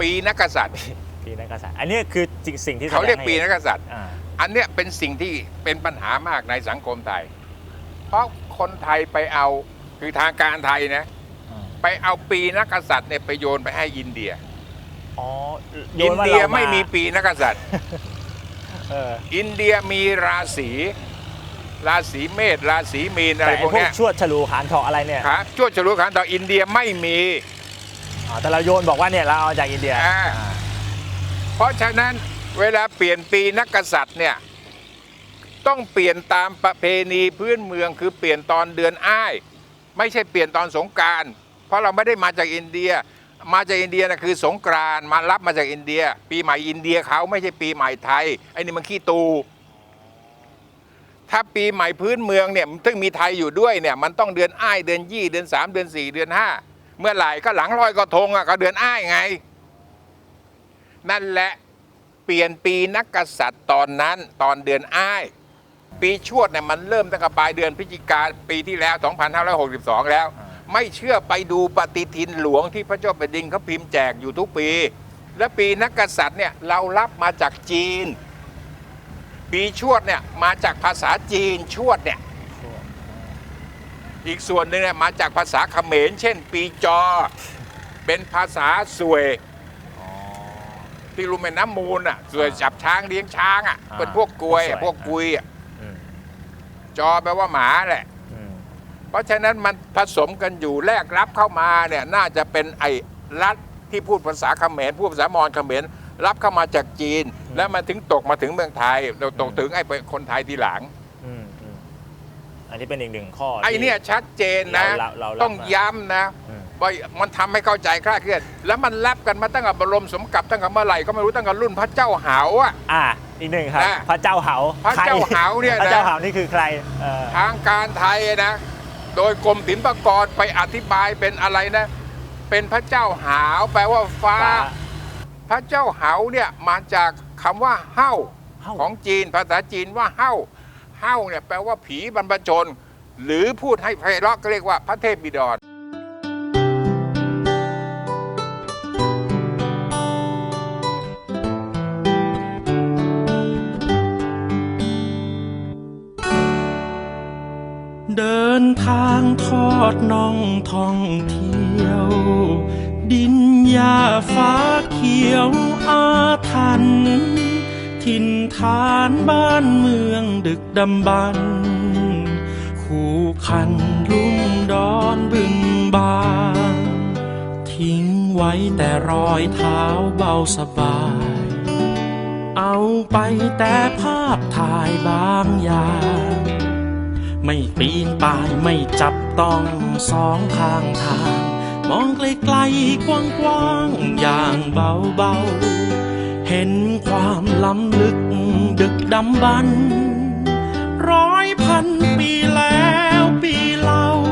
ปีนักกษัตริย์ปีนักกษัตริย์อันนี้คือสิ่งที่แสดงเขาเรียกให้ปีนักกษัตริย์อ่าอันเนี้ยเป็นสิ่งที่เป็นปัญหามากในสังคมไทย เพราะคนไทยไปเอาคือทางการไทยนะอ่าไปเอาปีนักกษัตริย์เนี่ยไปโยนไปให้อินเดียอ๋อโอินว่าเดียราไม่มีปีนักกษัตริย์เอออินเดียมีราศีราศีเมษราศีมีนอะไรแต่พไอ้วกพวกเนี้ยชวดฉลูขานเถาะอะไรเนี่ยครับช่วงฉลูขันต่ออินเดียไม่มี อ๋อแต่เราโยนบอกว่าเนี่ยเราเอาจากอินเดียอ่า อ่าเพราะฉะนั้นเวลาเปลี่ยนปีนักกษัตริย์เนี่ยต้องเปลี่ยนตามประเพณีพื้นเมืองคือเปลี่ยนตอนเดือนอ้าย ไม่ใช่เปลี่ยนตอนสงกราร เพราะเราไม่ได้มาจากอินเดีย มาจากอินเดียนะคือสงกรานต์มารับมาจากอินเดีย ปีใหม่อินเดียเขาไม่ใช่ปีใหม่ไทยไอ้นี่มันขี้ตู ถ้าปีใหม่พื้นเมืองเนี่ยซึ่งมีไทยอยู่ด้วยเนี่ยมันต้องเดือนอ้ายเดือนยี่เดือนสามเดือนสี่เดือนห้า เมื่อไหร่ก็หลังลอยกระทงอะก็เดือนอ้ายไง นั่นแหละเปลี่ยนปีนักกษัตริย์ตอนนั้นตอนเดือนอ้าย ปีชวดเนี่ยมันเริ่มตั้งแต่ปลายเดือนพฤศจิกาปีที่แล้ว 2562 แล้ว ไม่เชื่อไปดูปฏิทินหลวงที่พระเจ้าแผ่นดินเขาพิมพ์แจกอยู่ทุกปี และปีนักกษัตริย์เนี่ยเรารับมาจากจีน ปีชวดเนี่ยมาจากภาษาจีนชวดเนี่ย อีกส่วนหนึ่งเนี่ยมาจากภาษาเขมรเช่น ปีจอ เป็นภาษาสวยอ๋อที่รู้แม่น้ำมูลอะสวยอ่าจับช้างเลี้ยงช้างอะ อ่าเป็นพวกกลวยอะสวยพวกกุยอะอืมจอแปลว่าหมาแหละ อืมเพราะฉะนั้นมันผสมกันอยู่แลกรับเข้ามาเนี่ยน่าจะเป็นไอ้รัฐที่พูดภาษาเขมรพูดภาษามอญเขมรรับเข้ามาจากจีน แล้วมันถึงตกมาถึงเมืองไทยเราตกถึงไอ้คนไทยทีหลังอืมอืม อันนี้เป็นอีกหนึ่งข้อไอ้ที่เนี่ยชัดเจนนะ เราเราเราต้องรับมาย้ำนะอืม ว่ามันทำให้เข้าใจคลาดเคลื่อน แล้วมันรับกันมาตั้งแต่บรมสมกับตั้งแต่เมื่อไหร่ก็ไม่รู้ตั้งแต่รุ่นพระเจ้าหาวอะอ่าอีกหนึ่งครับ อ่าพระเจ้าเหาพระเจ้าใคเหาเนี่ยนะ พระเจ้าเหานี่คือใครเออทางการไทยนะ โดยกรมศิลปากรไปอธิบายเป็นอะไรนะ เป็นพระเจ้าหาวแปลว่าฟ้า ฟ้า พระเจ้าหาวเนี่ยมาจากคำว่าเฮ้าเฮ้า ของจีนภาษาจีนว่าเฮ้า เฮ้าเนี่ยแปลว่าผีบรรพชน หรือพูดให้ไพเราะก็เรียกว่าพระเทพบิดรเดินทางทอดน่องท่องเที่ยว ดินหญ้าฟ้าเขียวอาถรรพ์ ถิ่นฐานบ้านเมืองดึกดำบรรพ์คู่คันลุ่มดอนบึงบานทิ้งไว้แต่รอยเท้าเบาสบาย เอาไปแต่ภาพถ่ายบางอย่าง ไม่ปีนป่ายไม่จับต้องสองข้างทาง มองไกลๆกว้างๆอย่างเบาๆ เห็นความล้ำลึกดึกดำบรรพ์ร้อยพันปีแล้วปีเล่า